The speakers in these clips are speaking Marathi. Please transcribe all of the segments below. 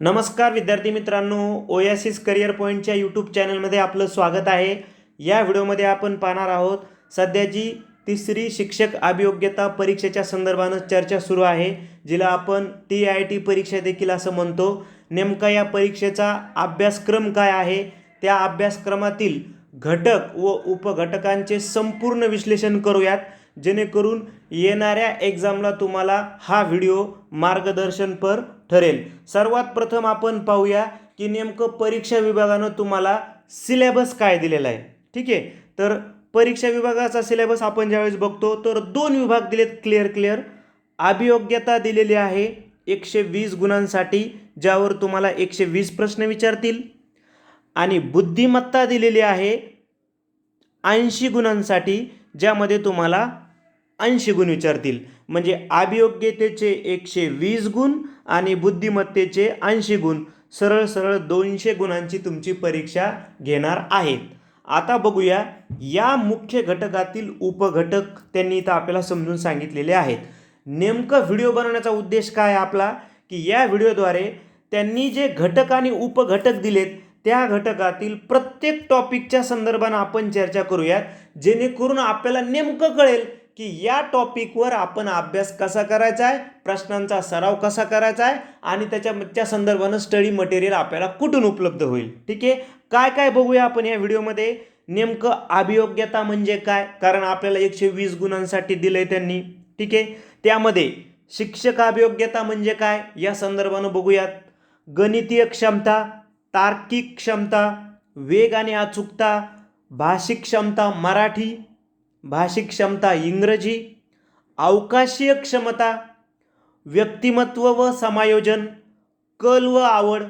नमस्कार विद्यार्थी मित्रांनो ओयासिस करिअर पॉईंटच्या यूट्यूब चॅनलमध्ये आपलं स्वागत आहे. या व्हिडिओमध्ये आपण पाहणार आहोत सध्याची तिसरी शिक्षक अभियोग्यता परीक्षेच्या संदर्भानं चर्चा सुरू आहे जिला आपण टी आय टी परीक्षा देखील असं म्हणतो. नेमका या परीक्षेचा अभ्यासक्रम काय आहे? त्या अभ्यासक्रमातील घटक व उपघटकांचे संपूर्ण विश्लेषण करूयात जेणेकरून येणाऱ्या एक्झामला तुम्हाला हा व्हिडिओ मार्गदर्शनपर ठरेल. सर्वात प्रथम आपण पाहूया की नेमकं परीक्षा विभागानं तुम्हाला सिलेबस काय दिलेला आहे. ठीक आहे? तर परीक्षा विभागाचा सिलेबस आपण ज्यावेळेस बघतो तर दोन विभाग दिलेत क्लिअर क्लिअर अभियोग्यता दिलेली आहे एकशे वीस गुणांसाठी ज्यावर तुम्हाला एकशे वीस प्रश्न विचारतील. आणि बुद्धिमत्ता दिलेली आहे ऐंशी गुणांसाठी ज्यामध्ये तुम्हाला ऐंशी गुण विचारतील. म्हणजे अभियोग्यतेचे एकशे वीस गुण आणि बुद्धिमत्तेचे ऐंशी गुण. सरळ सरळ दोनशे गुणांची तुमची परीक्षा घेणार आहेत. आता बघूया या मुख्य घटकातील उपघटक त्यांनी इथं आपल्याला समजून सांगितलेले आहेत. नेमकं व्हिडिओ बनवण्याचा उद्देश काय आहे आपला? की या व्हिडिओद्वारे त्यांनी जे घटक आणि उपघटक दिलेत त्या घटकातील प्रत्येक टॉपिकच्या संदर्भानं आपण चर्चा करूयात जेणेकरून आपल्याला नेमकं कळेल की या टॉपिकवर आपण अभ्यास कसा करायचा आहे प्रश्नांचा सराव कसा करायचा आहे आणि त्याच्या त्या संदर्भानं स्टडी मटेरियल आपल्याला कुठून उपलब्ध होईल. ठीक आहे? काय काय बघूया आपण या व्हिडिओमध्ये. नेमकं अभियोग्यता म्हणजे काय? कारण आपल्याला एकशे वीस गुणांसाठी दिलं आहे त्यांनी. ठीक आहे? त्यामध्ये शिक्षक अभियोग्यता म्हणजे काय? या संदर्भानं बघूयात. गणितीय क्षमता तार्किक क्षमता वेग आणि अचूकता भाषिक क्षमता मराठी भाषिक क्षमता इंग्रजी अवकाशीय क्षमता व्यक्तिमत्व व समायोजन कल व आवड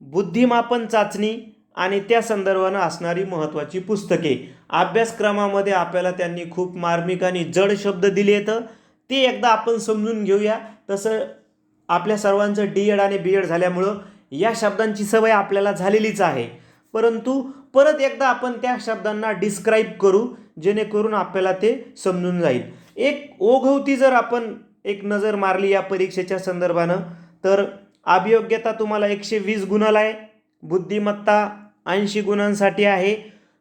बुद्धिमापन चाचणी आणि त्या संदर्भानं असणारी महत्त्वाची पुस्तके. अभ्यासक्रमामध्ये आपल्याला त्यांनी खूप मार्मिक आणि जड शब्द दिले आहेत. ते एकदा आपण समजून घेऊया. तसं आपल्या सर्वांचं डी एड आणि बी एड झाल्यामुळं या शब्दांची सवय आपल्याला झालेलीच आहे. परंतु परत एकदा आपण त्या शब्दांना डिस्क्राईब करू जेणेकरून आपल्याला ते समजून जाईल. एक ओघवती जर आपण एक नजर मारली या परीक्षेच्या संदर्भानं तर अभियोग्यता तुम्हाला एकशे वीस गुणाला आहे बुद्धिमत्ता ऐंशी गुणांसाठी आहे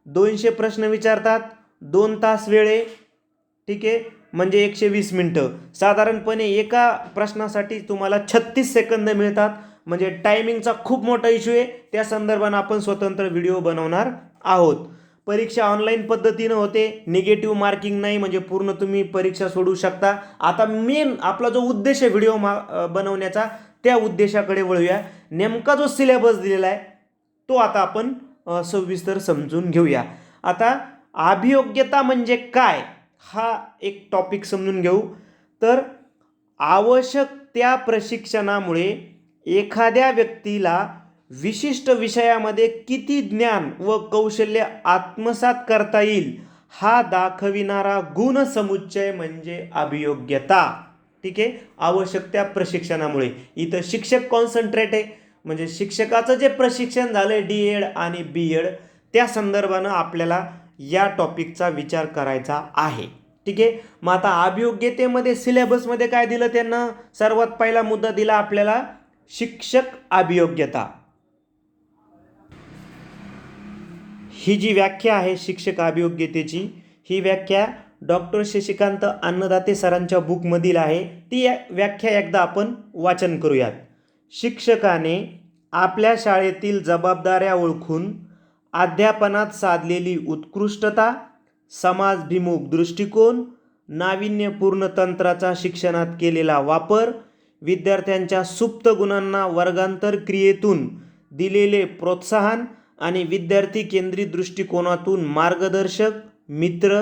दोनशे प्रश्न विचारतात दोन तास वेळे ठीक आहे म्हणजे एकशे वीस मिनटं. साधारणपणे एका प्रश्नासाठी तुम्हाला छत्तीस सेकंद मिळतात म्हणजे टायमिंगचा खूप मोठा इश्यू आहे. त्या संदर्भानं आपण स्वतंत्र व्हिडिओ बनवणार आहोत. परीक्षा ऑनलाईन पद्धतीनं होते. निगेटिव्ह मार्किंग नाही म्हणजे पूर्ण तुम्ही परीक्षा सोडू शकता. आता मेन आपला जो उद्देश आहे व्हिडिओ मा बनवण्याचा त्या उद्देशाकडे वळूया. नेमका जो सिलेबस दिलेला आहे तो आता आपण सविस्तर समजून घेऊया. आता अभियोग्यता म्हणजे काय? हा एक टॉपिक समजून घेऊ. तर आवश्यक त्या प्रशिक्षणामुळे एखाद्या व्यक्तीला विशिष्ट विषयामध्ये किती ज्ञान व कौशल्य आत्मसात करता येईल हा दाखविणारा गुणसमुच्चय म्हणजे अभियोग्यता. ठीक आहे? आवश्यक त्या प्रशिक्षणामुळे. इथं शिक्षक कॉन्सन्ट्रेट आहे. म्हणजे शिक्षकाचं जे प्रशिक्षण झालं आहे डी एड आणि बी एड त्या संदर्भानं आपल्याला या टॉपिकचा विचार करायचा आहे. ठीक आहे? मग आता अभियोग्यतेमध्ये सिलेबसमध्ये काय दिलं त्यांना? सर्वात पहिला मुद्दा दिला आपल्याला शिक्षक अभियोग्यता. ही जी व्याख्या आहे शिक्षक अभियोग्यतेची ही व्याख्या डॉक्टर शशिकांत अन्नदाते सरांच्या बुकमधील आहे. ती व्याख्या एकदा आपण वाचन करूयात. शिक्षकाने आपल्या शाळेतील जबाबदाऱ्या ओळखून अध्यापनात साधलेली उत्कृष्टता समाजभिमुख दृष्टिकोन नाविन्यपूर्ण तंत्राचा शिक्षणात केलेला वापर विद्यार्थ्यांच्या सुप्त गुणांना वर्गांतर क्रियेतून दिलेले प्रोत्साहन आणि विद्यार्थी केंद्रित दृष्टिकोनातून मार्गदर्शक मित्र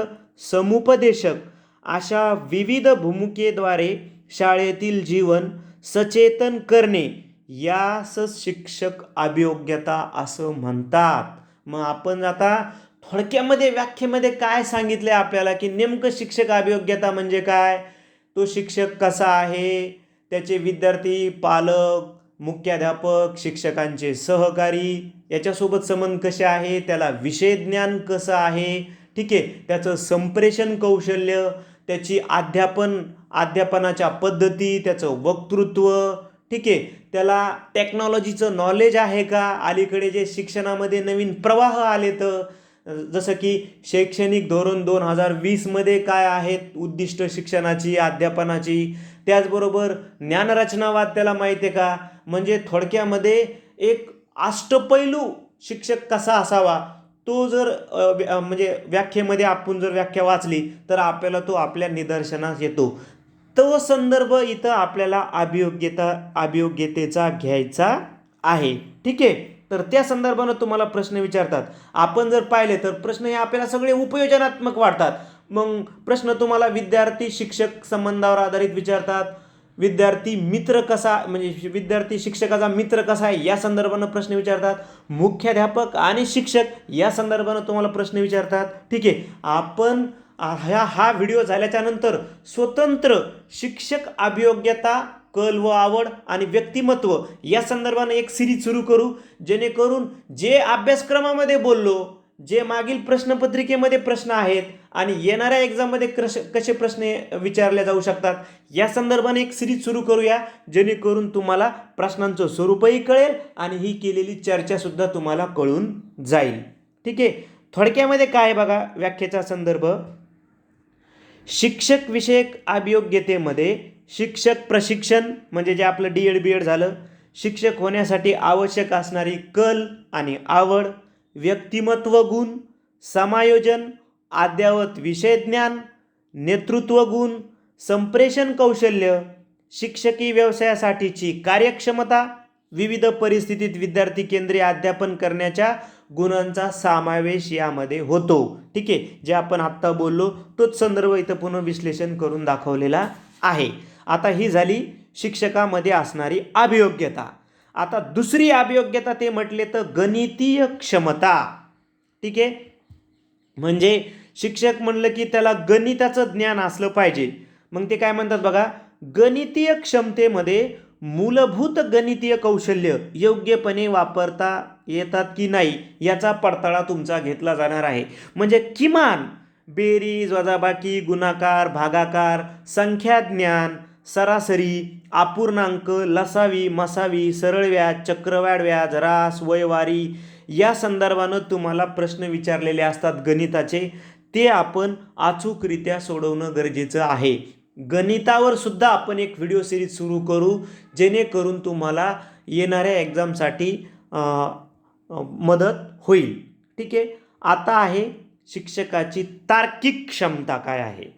समुपदेशक अशा विविध भूमिकेद्वारे शाळेतील जीवन सचेतन करणे यास शिक्षक अभियोग्यता असं म्हणतात. मग आपण आता थोडक्यामध्ये व्याख्येमध्ये काय सांगितलं आहे आपल्याला की नेमकं शिक्षक अभियोग्यता म्हणजे काय? तो शिक्षक कसा आहे? त्याचे विद्यार्थी पालक मुख्याध्यापक शिक्षकांचे सहकारी याच्यासोबत संबंध कसे आहे? त्याला विषय ज्ञान कसं आहे? ठीक आहे त्याचं संप्रेषण कौशल्य त्याची अध्यापन अध्यापनाच्या पद्धती त्याचं वक्तृत्व ठीक आहे. त्याला टेक्नॉलॉजीचं नॉलेज आहे का? अलीकडे जे शिक्षणामध्ये नवीन प्रवाह आले तर जसं की शैक्षणिक धोरण दोन हजार वीसमध्ये काय आहेत? उद्दिष्ट शिक्षणाची अध्यापनाची त्याचबरोबर ज्ञानरचनावाद त्याला माहिती आहे का? म्हणजे थोडक्यामध्ये एक अष्टपैलू शिक्षक कसा असावा? तो जर म्हणजे व्याख्येमध्ये आपण जर व्याख्या वाचली तर आपल्याला तो आपल्या निदर्शनास येतो. तो संदर्भ इथं आपल्याला अभियोग्यता अभियोग्यतेचा घ्यायचा आहे. ठीक आहे? तर त्या संदर्भानं तुम्हाला प्रश्न विचारतात. आपण जर पाहिले तर प्रश्न हे आपल्याला सगळे उपयोजनात्मक वाटतात. मग प्रश्न तुम्हाला विद्यार्थी शिक्षक संबंधावर आधारित विचारतात. विद्यार्थी मित्र कसा म्हणजे विद्यार्थी शिक्षकाचा मित्र कसा आहे या संदर्भानं प्रश्न विचारतात. मुख्याध्यापक आणि शिक्षक या संदर्भानं तुम्हाला प्रश्न विचारतात. ठीक आहे आपण ह्या हा व्हिडिओ झाल्याच्यानंतर स्वतंत्र शिक्षक अभियोग्यता कल व आवड आणि व्यक्तिमत्व या संदर्भानं एक सिरीज सुरू करू. जेणेकरून जे अभ्यासक्रमामध्ये बोललो जे मागील प्रश्नपत्रिकेमध्ये प्रश्न आहेत आणि येणाऱ्या एक्झाममध्ये क्रश कसे प्रश्न विचारले जाऊ शकतात या संदर्भाने एक सिरीज सुरू करूया जेणेकरून तुम्हाला प्रश्नांचं स्वरूपही कळेल आणि ही केलेली चर्चासुद्धा तुम्हाला कळून जाईल. ठीक आहे? थोडक्यामध्ये काय आहे बघा व्याख्येचा संदर्भ. शिक्षक विषयक अभियोग्यतेमध्ये शिक्षक प्रशिक्षण म्हणजे जे आपलं डी एड बी एड झालं शिक्षक होण्यासाठी आवश्यक असणारी कल आणि आवड व्यक्तिमत्व गुण समायोजन अद्यावत विषय ज्ञान नेतृत्व गुण संप्रेषण कौशल्य शिक्षकी व्यवसायासाठीची कार्यक्षमता विविध परिस्थितीत विद्यार्थी केंद्रीय अध्यापन करण्याच्या गुणांचा समावेश यामध्ये होतो. ठीक आहे? जे आपण आत्ता बोललो तोच संदर्भ इथं पुन्हा विश्लेषण करून दाखवलेला आहे. आता ही झाली शिक्षकामध्ये असणारी अभियोग्यता. आता दुसरी अभियोग्यता ते म्हटले तर गणितीय क्षमता. ठीक आहे? म्हणजे शिक्षक म्हणलं की त्याला गणिताचं ज्ञान असलं पाहिजे. मग ते काय म्हणतात बघा? गणितीय क्षमतेमध्ये मूलभूत गणितीय कौशल्य योग्यपणे वापरता येतात की नाही याचा पडताळा तुमचा घेतला जाणार आहे. म्हणजे किमान बेरीज वजाबाकी गुणाकार भागाकार संख्या ज्ञान सरासरी अपूर्णांक लसावी मसावी सरळ व्याज चक्रवाढ व्याज रास वयवारी या संदर्भानं तुम्हाला प्रश्न विचारलेले असतात गणिताचे. ते आपण अचूकरित्या सोडवणं गरजेचं आहे. गणितावर सुद्धा आपण एक व्हिडिओ सिरीज सुरू करू जेणेकरून तुम्हाला येणाऱ्या एक्झामसाठी मदत होईल. ठीक आहे? आता आहे शिक्षकाची तार्किक क्षमता काय आहे?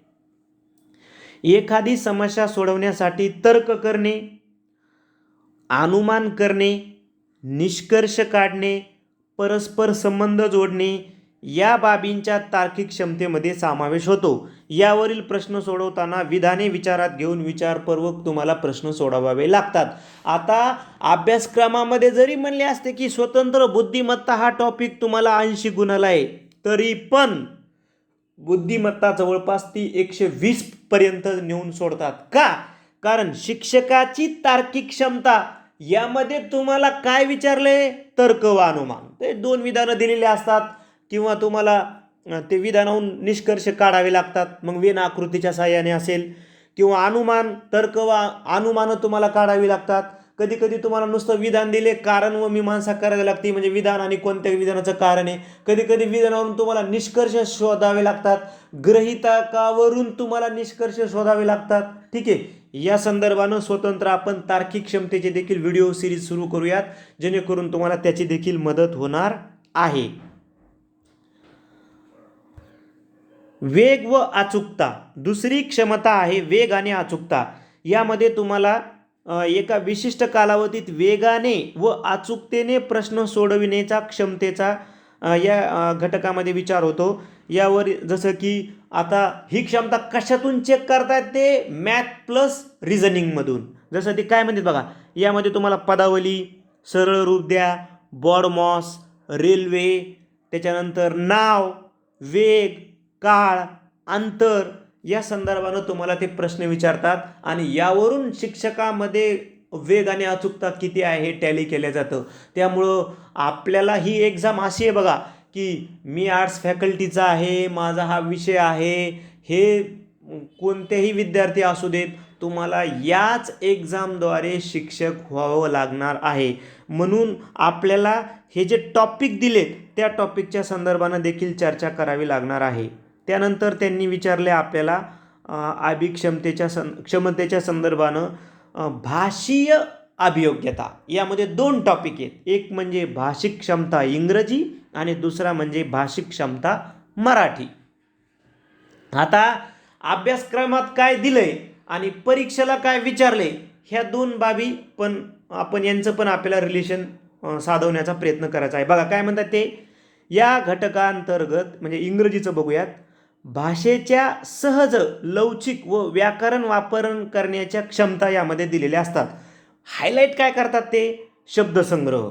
एखादी समस्या सोडवण्यासाठी तर्क करणे अनुमान करणे निष्कर्ष काढणे परस्पर संबंध जोडणे या बाबींच्या तार्किक क्षमतेमध्ये समावेश होतो. यावरील प्रश्न सोडवताना विधाने विचारात घेऊन विचारपूर्वक तुम्हाला प्रश्न सोडवावे लागतात. आता अभ्यासक्रमामध्ये जरी म्हणले असते की स्वतंत्र बुद्धिमत्ता हा टॉपिक तुम्हाला ऐंशी गुणाला आहे तरी पण बुद्धिमत्ता जवळपास ती एकशे वीस पर्यंत नेऊन सोडतात. का? कारण शिक्षकाची तार्किक क्षमता यामध्ये तुम्हाला काय विचारले? तर्क व अनुमान. ते दोन विधानं दिलेली असतात किंवा तुम्हाला ते विधानाहून निष्कर्ष काढावे लागतात. मग वेन आकृतीच्या साह्याने असेल किंवा अनुमान तर्क व अनुमानं तुम्हाला काढावी लागतात. कधी कधी तुम्हाला नुसतं विधान दिले कारण व मीमांसा करावी लागते. म्हणजे विधान आणि कोणत्या विधानाचं कारण आहे? कधी कधी विधानावरून तुम्हाला निष्कर्ष शोधावे लागतात. ग्रहिताकावरून तुम्हाला निष्कर्ष शोधावे लागतात. ठीक आहे? या संदर्भानं स्वतंत्र आपण तार्किक क्षमतेचे देखील व्हिडिओ सिरीज सुरू करूयात जेणेकरून तुम्हाला त्याची देखील मदत होणार आहे. वेग व अचूकता. दुसरी क्षमता आहे वेग आणि अचूकता. यामध्ये तुम्हाला एका विशिष्ट कालावधीत वेगाने व अचूकतेने प्रश्न सोडविण्याचा क्षमतेचा या घटकामध्ये विचार होतो. यावर जसं की आता ही क्षमता कशातून चेक करतायत ते? मॅथ प्लस रिझनिंगमधून जसं ते काय म्हणतात बघा? यामध्ये तुम्हाला पदावली सरळ रूप द्या बॉडमॉस रेल्वे त्याच्यानंतर नाव वेग काळ अंतर या संदर्भानं तुम्हाला ते प्रश्न विचारतात आणि यावरून शिक्षकामध्ये वेग आणि अचूकता किती आहे हे टॅली केलं जातं. त्यामुळं आपल्याला ही एक्झाम अशी आहे बघा की मी आर्ट्स फॅकल्टीचा आहे माझा हा विषय आहे हे कोणतेही विद्यार्थी असू देत तुम्हाला याच एक्झामद्वारे शिक्षक व्हावं लागणार आहे. म्हणून आपल्याला हे जे टॉपिक दिलेत त्या टॉपिकच्या संदर्भानं देखील चर्चा करावी लागणार आहे. त्यानंतर त्यांनी विचारले आपल्याला अभिक्षमतेच्या सं क्षमतेच्या संदर्भानं भाषीय अभियोग्यता यामध्ये दोन टॉपिक आहेत. एक म्हणजे भाषिक क्षमता इंग्रजी आणि दुसरा म्हणजे भाषिक क्षमता मराठी. आता अभ्यासक्रमात काय दिलंय आणि परीक्षेला काय विचारले ह्या दोन बाबी पण आपण यांचं पण आपल्याला रिलेशन साधवण्याचा प्रयत्न करायचा आहे. बघा काय म्हणतात ते? या घटकांतर्गत म्हणजे इंग्रजीचं बघूयात. भाषेच्या सहज लवचिक व व्याकरण वापरण करण्याच्या क्षमता यामध्ये दिलेल्या असतात. हायलाईट काय करतात ते? शब्दसंग्रह.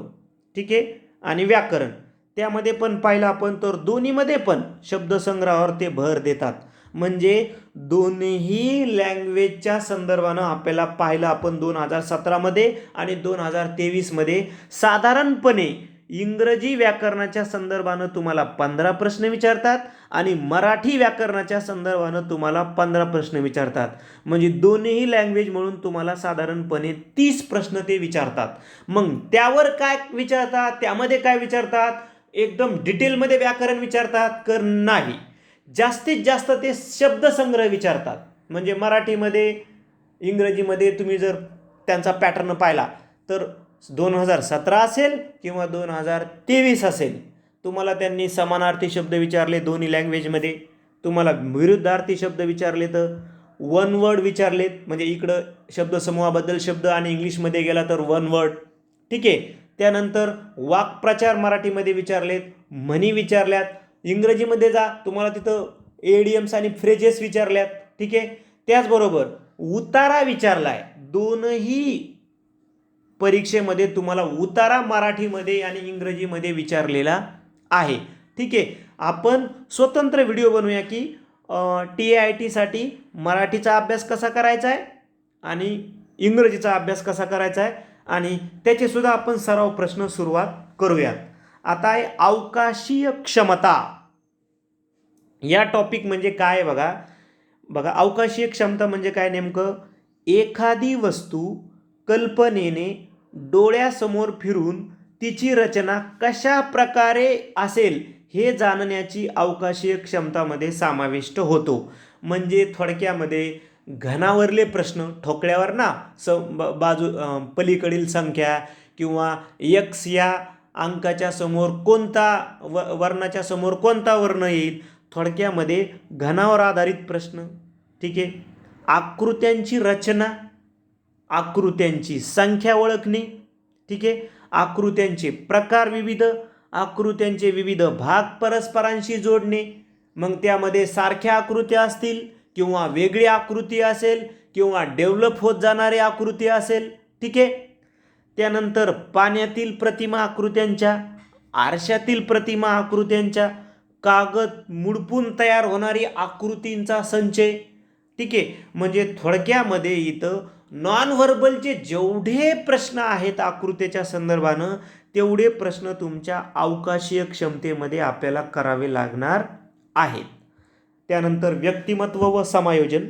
ठीक आहे? आणि व्याकरण. त्यामध्ये पण पाहिलं आपण तर दोन्हीमध्ये पण शब्दसंग्रहावर ते भर देतात. म्हणजे दोन्ही लँग्वेजच्या संदर्भानं आपल्याला पाहिलं आपण दोन हजार सतरामध्ये आणि दोन हजार तेवीसमध्ये साधारणपणे इंग्रजी व्याकरणाच्या संदर्भानं तुम्हाला पंधरा प्रश्न विचारतात आणि मराठी व्याकरणाच्या संदर्भानं तुम्हाला पंधरा प्रश्न विचारतात. म्हणजे दोन्ही लँग्वेज म्हणून तुम्हाला साधारणपणे तीस प्रश्न ते विचारतात. मग त्यावर काय विचारतात? त्यामध्ये काय विचारतात? एकदम डिटेलमध्ये व्याकरण विचारतात कर नाही. जास्तीत जास्त ते शब्दसंग्रह विचारतात. म्हणजे मराठीमध्ये इंग्रजीमध्ये तुम्ही जर त्यांचा पॅटर्न पाहिला तर दोन हजार सतरा असेल किंवा दोन हजार तेवीस असेल. तुम्हाला त्यांनी समानार्थी शब्द विचारले दोन्ही लँग्वेजमध्ये तुम्हाला विरुद्धार्थी शब्द विचारले तर वन वर्ड विचारलेत. म्हणजे इकडं शब्दसमूहाबद्दल शब्द आणि इंग्लिशमध्ये गेला तर वन वर्ड ठीक आहे? त्यानंतर वाक्प्रचार मराठीमध्ये विचारलेत म्हणी विचारल्यात. इंग्रजीमध्ये जा तुम्हाला तिथं एडियम्स आणि फ्रेजेस विचारल्यात. ठीक आहे? त्याचबरोबर उतारा विचारलाय. दोनही परीक्षेमध्ये तुम्हाला उतारा मराठीमध्ये आणि इंग्रजीमध्ये विचारलेला आहे. ठीक आहे. आपण स्वतंत्र व्हिडिओ बनवूया की टी आय टीसाठी मराठीचा अभ्यास कसा करायचा आहे आणि इंग्रजीचा अभ्यास कसा करायचा आहे आणि त्याचेसुद्धा आपण सराव प्रश्न सुरुवात करूयात. आता आहे अवकाशीय क्षमता. या टॉपिक म्हणजे काय बघा? बघा अवकाशीय क्षमता म्हणजे काय नेमकं? एखादी वस्तू कल्पनेने डोळ्यासमोर फिरून तिची रचना कशा प्रकारे असेल हे जाणण्याची अवकाशीय क्षमतामध्ये समाविष्ट होतो. म्हणजे थोडक्यामध्ये घनावरले प्रश्न ठोकळ्यावर ना स ब- बाजू पलीकडील संख्या किंवा यक्स या अंकाच्या समोर कोणता व वर्णाच्या समोर कोणता वर्ण येईल थोडक्यामध्ये घनावर आधारित प्रश्न. ठीक आहे? आकृत्यांची रचना आकृत्यांची संख्या ओळखणे. ठीक आहे? आकृत्यांचे प्रकार विविध आकृत्यांचे विविध भाग परस्परांशी जोडणे. मग त्यामध्ये सारख्या आकृत्या असतील किंवा वेगळी आकृती असेल किंवा डेव्हलप होत जाणारी आकृती असेल ठीक आहे? त्यानंतर पाण्यातील प्रतिमा आकृत्यांच्या आरशातील प्रतिमा आकृत्यांच्या कागद मुडपून तयार होणारी आकृतींचा संचय ठीक आहे? म्हणजे थोडक्यामध्ये इथं नॉन व्हर्बलचे जेवढे प्रश्न आहेत आकृतीच्या संदर्भानं तेवढे प्रश्न तुमच्या अवकाशीय क्षमतेमध्ये आपल्याला करावे लागणार आहेत. त्यानंतर व्यक्तिमत्व व समायोजन.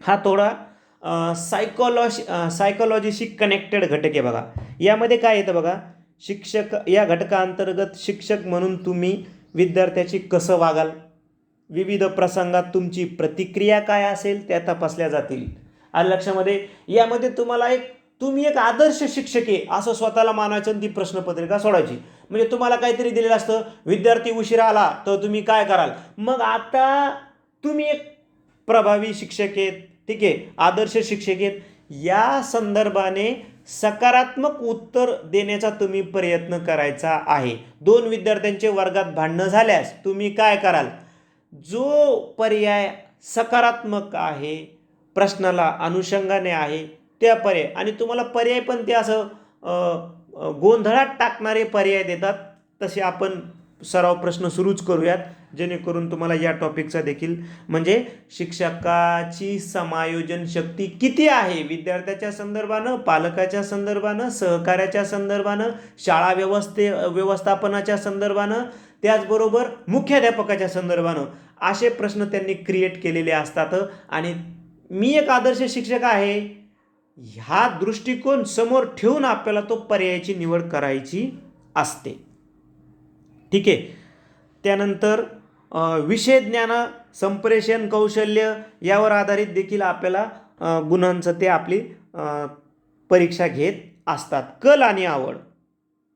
हा थोडा सायकोलॉजी सायकोलॉजीशी कनेक्टेड घटक आहे बघा. यामध्ये काय येतं बघा? शिक्षक या घटकाअंतर्गत शिक्षक म्हणून तुम्ही विद्यार्थ्याशी कसं वागाल? विविध प्रसंगात तुमची प्रतिक्रिया काय असेल? त्या तपासल्या जातील. आलं लक्षामध्ये? यामध्ये तुम्हाला एक तुम्ही एक आदर्श शिक्षक आहे असं स्वतःला मानायचं आणि ती प्रश्नपत्रिका सोडायची. म्हणजे तुम्हाला काहीतरी दिलेलं असतं विद्यार्थी उशिरा आला तर तुम्ही काय कराल? मग आता तुम्ही एक प्रभावी शिक्षक आहेत ठीक आहे आदर्श शिक्षक आहेत या संदर्भाने सकारात्मक उत्तर देण्याचा तुम्ही प्रयत्न करायचा आहे. दोन विद्यार्थ्यांचे वर्गात भांडणं झाल्यास तुम्ही काय कराल? जो पर्याय सकारात्मक आहे प्रश्नाला अनुषंगाने आहे त्या पर्याय. आणि तुम्हाला पर्याय पण ते असं गोंधळात टाकणारे पर्याय देतात. तसे आपण सराव प्रश्न सुरूच करूयात जेणेकरून तुम्हाला या टॉपिकचा देखील म्हणजे शिक्षकाची समायोजन शक्ती किती आहे? विद्यार्थ्याच्या संदर्भानं पालकाच्या संदर्भानं सहकार्याच्या संदर्भानं शाळा व्यवस्थे व्यवस्थापनाच्या संदर्भानं त्याचबरोबर मुख्याध्यापकाच्या संदर्भानं असे प्रश्न त्यांनी क्रिएट केलेले असतात. आणि मी एक आदर्श शिक्षक आहे. ह्या दृष्टिकोन समोर ठेवून आपल्याला तो पर्यायाची निवड करायची असते. ठीक आहे? त्यानंतर विषय ज्ञान संप्रेषण कौशल्य यावर आधारित देखील आपल्याला गुणांचं ते आपली परीक्षा घेत असतात. कल आणि आवड.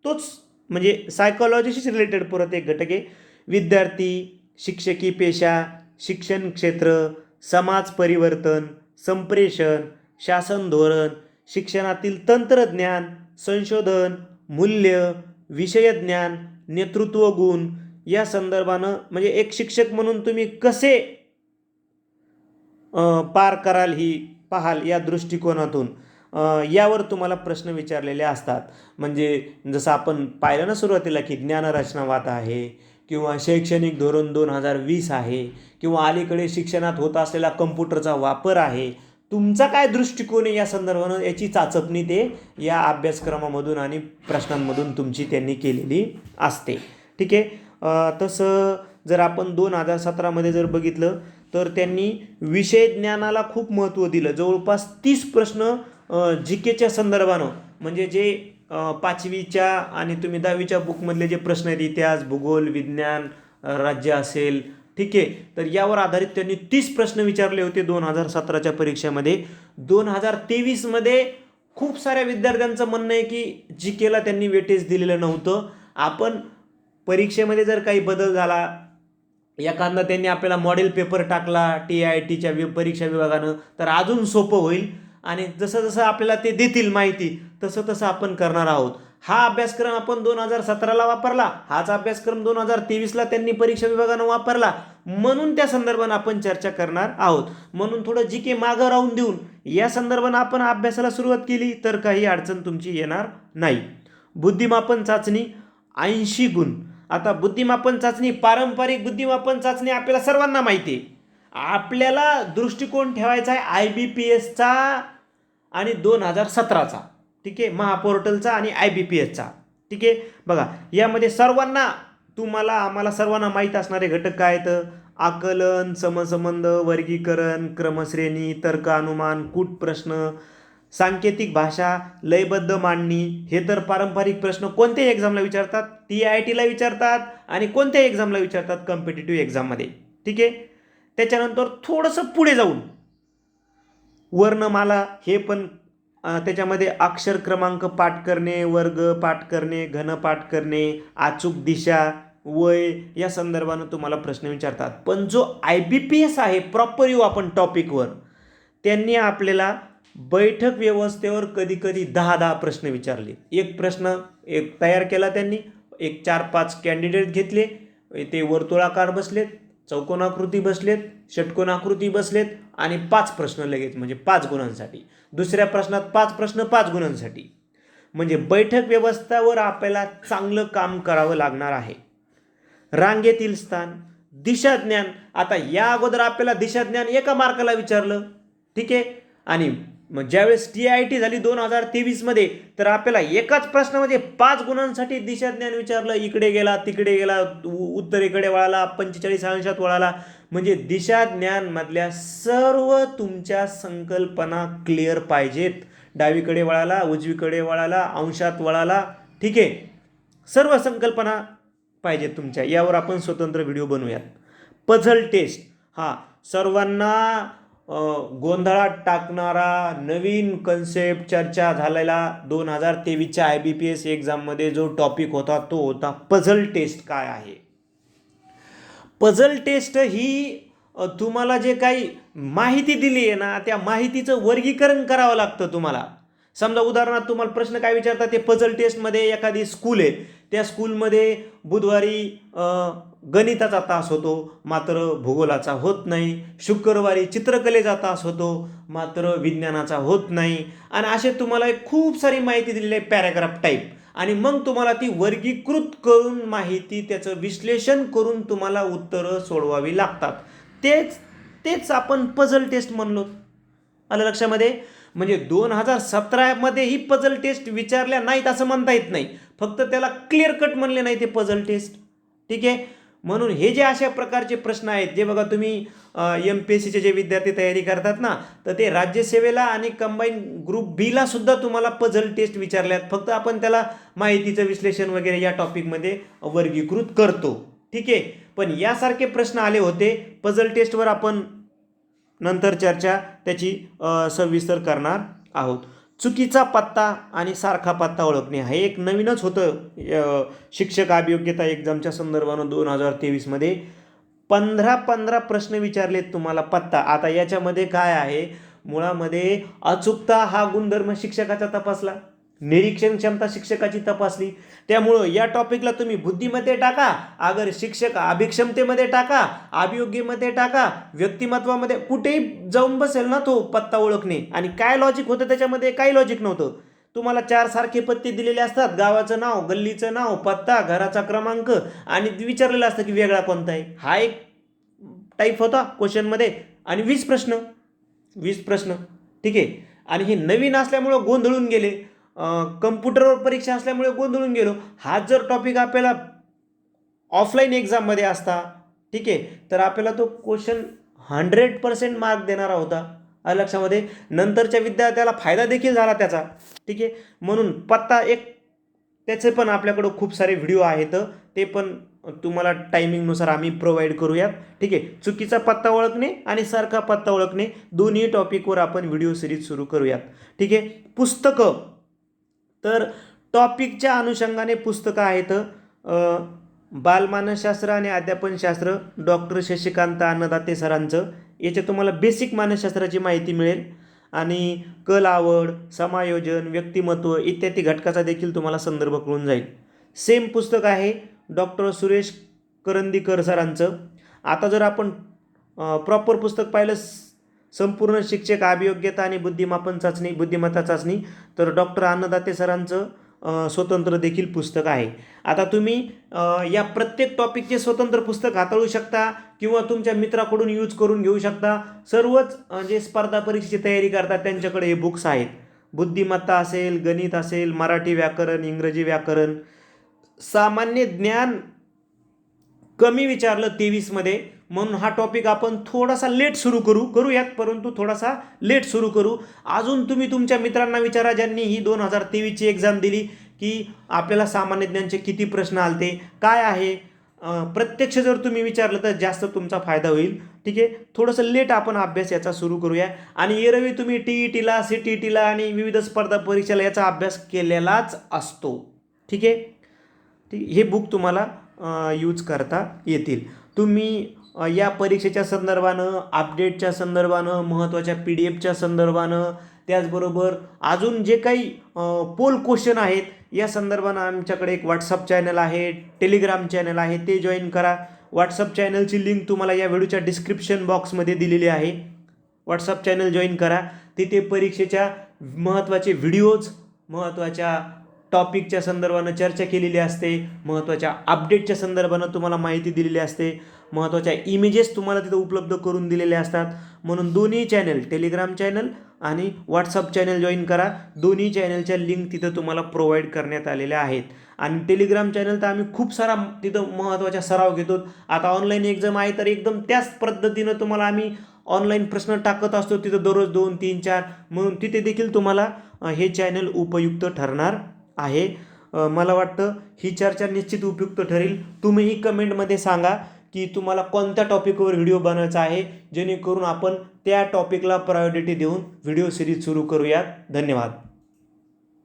तोच म्हणजे सायकोलॉजीशीच रिलेटेड परत एक घटक आहे. विद्यार्थी शिक्षकी पेशा शिक्षण क्षेत्र समाज परिवर्तन संप्रेषण शासन धोरण शिक्षणातील तंत्रज्ञान संशोधन मूल्य विषयज्ञान नेतृत्व गुण या संदर्भानं म्हणजे एक शिक्षक म्हणून तुम्ही कसे पार कराल ही पाहाल या दृष्टिकोनातून? यावर तुम्हाला प्रश्न विचारलेले असतात. म्हणजे जसं आपण पाहिलं ना सुरुवातीला की ज्ञानरचनावाद आहे किंवा शैक्षणिक धोरण दोन हजार वीस आहे किंवा अलीकडे शिक्षणात होत असलेला कम्प्युटरचा वापर आहे तुमचा काय दृष्टिकोन आहे या संदर्भानं याची चाचपणी ते या अभ्यासक्रमामधून आणि प्रश्नांमधून तुमची त्यांनी केलेली असते. ठीक आहे? तसं जर आपण दोन हजार सतरामध्ये जर बघितलं तर त्यांनी विषय ज्ञानाला खूप महत्त्व दिलं. जवळपास तीस प्रश्न जी केच्या संदर्भानं म्हणजे जे पाचवीच्या आणि तुम्ही दहावीच्या बुकमधले जे प्रश्न आहेत इतिहास भूगोल विज्ञान राज्य असेल ठीक आहे? तर यावर आधारित त्यांनी तीस प्रश्न विचारले होते दोन हजार सतराच्या परीक्षेमध्ये. दोन हजार तेवीसमध्ये खूप साऱ्या विद्यार्थ्यांचं म्हणणं आहे की जी केला त्यांनी वेटेज दिलेलं नव्हतं. आपण परीक्षेमध्ये जर काही बदल झाला एखादा त्यांनी आपल्याला मॉडेल पेपर टाकला टी आय टीच्या वि परीक्षा विभागानं तर अजून सोपं होईल. आणि जसं जसं आपल्याला ते देतील माहिती तसं तसं आपण करणार आहोत. हा अभ्यासक्रम आपण दोन हजार सतराला वापरला. हाच अभ्यासक्रम दोन हजार तेवीसला त्यांनी परीक्षा विभागानं वापरला. म्हणून त्या संदर्भानं आपण चर्चा करणार आहोत. म्हणून थोडं जी के मागं राहून देऊन या संदर्भानं आपण अभ्यासाला सुरुवात केली तर काही अडचण तुमची येणार नाही. बुद्धिमापन चाचणी ऐंशी गुण. आता बुद्धिमापन चाचणी पारंपरिक बुद्धिमापन चाचणी आपल्याला सर्वांना माहिती आहे. आपल्याला दृष्टिकोन ठेवायचा आहे आय बी पी एसचा आणि दोन हजार सतराचा ठीक? आहे महापोर्टलचा आणि आय बी पी एसचा. ठीक? आहे बघा यामध्ये सर्वांना तुम्हाला आम्हाला सर्वांना माहीत असणारे घटक काय आहेत? आकलन समसंबंध वर्गीकरण क्रमश्रेणी तर्क अनुमान कूट प्रश्न सांकेतिक भाषा लयबद्ध मांडणी हे तर पारंपरिक प्रश्न कोणत्याही एक्झामला विचारतात टी आय टीला विचारतात आणि कोणत्याही एक्झामला विचारतात कॉम्पिटेटिव्ह एक्झाममध्ये ठीक? आहे त्याच्यानंतर थोडंसं पुढे जाऊन वर्णमाला हे पण त्याच्यामध्ये अक्षर क्रमांक पाठ करणे वर्ग पाठ करणे घन पाठ करणे अचूक दिशा वय या संदर्भानं तुम्हाला प्रश्न विचारतात. पण जो आय बी पी एस आहे प्रॉपर येऊ आपण टॉपिकवर त्यांनी आपल्याला बैठक व्यवस्थेवर कधी कधी दहा दहा प्रश्न विचारले. एक प्रश्न एक तयार केला त्यांनी एक चार पाच कॅन्डिडेट घेतले ते वर्तुळाकार बसलेत चौकोनाकृती बसलेत षटकोनाकृती बसलेत आणि पाच प्रश्न लगेच म्हणजे पाच गुणांसाठी. दुसऱ्या प्रश्नात पाच प्रश्न पाच गुणांसाठी. म्हणजे बैठक व्यवस्थावर आपल्याला चांगलं काम करावं लागणार आहे. रांगेतील स्थान दिशाज्ञान. आता या अगोदर आपल्याला दिशाज्ञान एका मार्काला विचारलं ठीक आहे? आणि मग ज्यावेळेस टी आय टी झाली दोन हजार तेवीसमध्ये तर आपल्याला एकाच प्रश्नामध्ये पाच गुणांसाठी दिशाज्ञान विचारलं इकडे गेला तिकडे गेला उ- उत्तरेकडे वळाला पंचेचाळीस अंशात वळाला. म्हणजे दिशाज्ञानमधल्या सर्व तुमच्या संकल्पना क्लिअर पाहिजेत. डावीकडे वळाला उजवीकडे वळाला अंशात वळाला. ठीक आहे? सर्व संकल्पना पाहिजेत तुमच्या. यावर आपण स्वतंत्र व्हिडिओ बनवूयात. पझल टेस्ट हा सर्वांना गोंधळात टाकणारा नवीन कन्सेप्ट चर्चा झालेला दोन हजार तेवीसच्या आय बी पी एस एक्झाममध्ये जो टॉपिक होता तो होता पझल टेस्ट काय आहे? पझल टेस्ट ही तुम्हाला जे काही माहिती दिली आहे ना त्या माहितीचं वर्गीकरण करावं लागतं तुम्हाला. समजा उदाहरणार्थ तुम्हाला प्रश्न काय विचारतात ते पझल टेस्टमध्ये एखादी स्कूल आहे. त्या स्कूलमध्ये बुधवारी गणिताचा तास होतो मात्र भूगोलाचा होत नाही. शुक्रवारी चित्रकलेचा तास होतो मात्र विज्ञानाचा होत नाही. आणि असे तुम्हाला खूप सारी माहिती दिलेली आहे पॅराग्राफ टाईप आणि मग तुम्हाला ती वर्गीकृत करून माहिती त्याचं विश्लेषण करून तुम्हाला उत्तरं सोडवावी लागतात. तेच तेच आपण पझल टेस्ट म्हणलो. आलं लक्षामध्ये? म्हणजे दोन हजार सतरामध्ये ही पझल टेस्ट विचारल्या नाहीत असं म्हणता येत नाही. फक्त त्याला क्लिअर कट म्हणले नाही ते पझल टेस्ट ठीक आहे? म्हणून हे जे अशा प्रकारचे प्रश्न आहेत जे बघा तुम्ही एम पी एस सीचे जे विद्यार्थी तयारी करतात ना तर ते राज्यसेवेला आणि कंबाईन ग्रुप बीला सुद्धा तुम्हाला पझल टेस्ट विचारल्यात. फक्त आपण त्याला माहितीचं विश्लेषण वगैरे या टॉपिकमध्ये वर्गीकृत करतो. ठीक आहे? पण यासारखे प्रश्न आले होते. पझल टेस्टवर आपण नंतर चर्चा त्याची सविस्तर करणार आहोत. चुकीचा पत्ता आणि सारखा पत्ता ओळखणे हे एक नवीनच होतं शिक्षक अभियोग्यता एक्झामच्या संदर्भानं दोन हजार तेवीसमध्ये पंधरा पंधरा प्रश्न विचारलेत तुम्हाला पत्ता. आता याच्यामध्ये काय आहे? मुळामध्ये अचूकता हा गुणधर्म शिक्षकाचा तपासला. निरीक्षण क्षमता शिक्षकाची तपासली त्यामुळं या टॉपिकला तुम्ही बुद्धीमध्ये टाका अगर शिक्षक अभिक्षमतेमध्ये टाका अभियोग्यमध्ये टाका व्यक्तिमत्वामध्ये कुठेही जाऊन बसेल ना तो पत्ता ओळखणे. आणि काय लॉजिक होतं त्याच्यामध्ये? काही लॉजिक नव्हतं. तुम्हाला चार सारखे पत्ते दिलेले असतात. गावाचं नाव गल्लीचं नाव पत्ता घराचा क्रमांक आणि विचारलेलं असतं की वेगळा कोणता आहे. हा एक टाईप होता क्वेश्चनमध्ये आणि वीस प्रश्न. वीस प्रश्न. ठीक आहे? आणि हे नवीन असल्यामुळं गोंधळून गेले. कम्प्युटरवर परीक्षा असल्यामुळे गोंधळून गेलो. हाच जर टॉपिक आपल्याला ऑफलाईन एक्झाममध्ये असता ठीक आहे तर आपल्याला तो क्वेश्चन हंड्रेड पर्सेंट मार्क देणारा होता आलं लक्षामध्ये. नंतरच्या विद्यार्थ्याला फायदा देखील झाला त्याचा ठीक आहे. म्हणून पत्ता एक त्याचे पण आपल्याकडं खूप सारे व्हिडिओ आहेत ते पण तुम्हाला टायमिंगनुसार आम्ही प्रोव्हाइड करूयात ठीक आहे. चुकीचा पत्ता ओळखणे आणि सारखा पत्ता ओळखणे दोन्ही टॉपिकवर आपण व्हिडिओ सिरीज सुरू करूयात ठीक आहे. पुस्तकं तर टॉपिकच्या अनुषंगाने पुस्तकं आहेत बालमानसशास्त्र आणि अध्यापनशास्त्र डॉक्टर शशिकांत अन्नदाते सरांचं. याच्यात तुम्हाला बेसिक मानसशास्त्राची माहिती मिळेल. आणि कल आवड समायोजन व्यक्तिमत्व इत्यादी घटकाचा देखील तुम्हाला संदर्भ कळून जाईल. सेम पुस्तक आहे डॉक्टर सुरेश करंदीकर सरांचं. आता जर आपण प्रॉपर पुस्तक पाहिलं संपूर्ण शिक्षक अभियोग्यता आणि बुद्धिमापन चाचणी बुद्धिमत्ता चाचणी तर डॉक्टर अन्नदाते सरांचं स्वतंत्र देखील पुस्तक आहे. आता तुम्ही या प्रत्येक टॉपिकचे स्वतंत्र पुस्तक हाताळू शकता किंवा तुमच्या मित्राकडून यूज करून घेऊ शकता. सर्वच जे स्पर्धा परीक्षेची तयारी करतात त्यांच्याकडे हे बुक्स आहेत. बुद्धिमत्ता असेल गणित असेल मराठी व्याकरण इंग्रजी व्याकरण सामान्य ज्ञान कमी विचारलं तेवीसमध्ये म्हणून हा टॉपिक आपण थोडासा लेट सुरू करू करूयात परंतु थोडासा लेट सुरू करू. अजून तुम्ही तुमच्या मित्रांना विचारा ज्यांनी ही दोन हजार तेवीसची एक्झाम दिली की आपल्याला सामान्य ज्ञानचे किती प्रश्न आलते काय आहे? प्रत्यक्ष जर तुम्ही विचारलं तर जास्त तुमचा फायदा होईल. ठीक आहे? थोडंसं लेट आपण अभ्यास याचा सुरू करूया. आणि एरवी तुम्ही टी ई टीला सी टी टीला आणि विविध स्पर्धा परीक्षेला याचा अभ्यास केलेलाच असतो. ठीक आहे? ठीक हे बुक तुम्हाला यूज करता येतील. तुम्ही या परीक्षेच्या संदर्भानं अपडेटच्या संदर्भानं महत्त्वाच्या पी डी एफच्या संदर्भानं त्याचबरोबर अजून जे काही पोल क्वेश्चन आहेत या संदर्भानं आमच्याकडे एक व्हॉट्सअप चॅनल आहे टेलिग्राम चॅनल आहे ते जॉईन करा. व्हॉट्सअप चॅनलची लिंक तुम्हाला या व्हिडिओच्या डिस्क्रिप्शन बॉक्समध्ये दिलेली आहे. व्हॉट्सअप चॅनल जॉईन करा. तिथे परीक्षेच्या महत्त्वाचे व्हिडिओज महत्त्वाच्या टॉपिकच्या संदर्भानं चर्चा केलेली असते महत्त्वाच्या अपडेटच्या संदर्भानं तुम्हाला माहिती दिलेली असते. महत्त्वाच्या इमेजेस तुम्हाला तिथं उपलब्ध करून दिलेले असतात. म्हणून दोन्ही चॅनल टेलिग्राम चॅनल आणि व्हॉट्सअप चॅनल जॉईन करा. दोन्ही चॅनलच्या लिंक तिथं तुम्हाला प्रोव्हाइड करण्यात आलेल्या आहेत. आणि टेलिग्राम चॅनल तर आम्ही खूप सारा तिथं महत्त्वाचा सराव घेतो. आता ऑनलाईन एक्झाम आहे तर एकदम त्याच पद्धतीनं तुम्हाला आम्ही ऑनलाईन प्रश्न टाकत असतो. तिथं दररोज दोन तीन चार. म्हणून तिथे देखील तुम्हाला हे चॅनल उपयुक्त ठरणार आहे. मला वाटतं ही चर्चा निश्चित उपयुक्त ठरेल. तुम्हीही कमेंटमध्ये सांगा. की तुम्हाला कोणत्या टॉपिकवर व्हिडिओ बनवायचा आहे जेणेकरून आपण त्या टॉपिकला प्रायोरिटी देऊन व्हिडिओ सिरीज सुरू करूयात. धन्यवाद.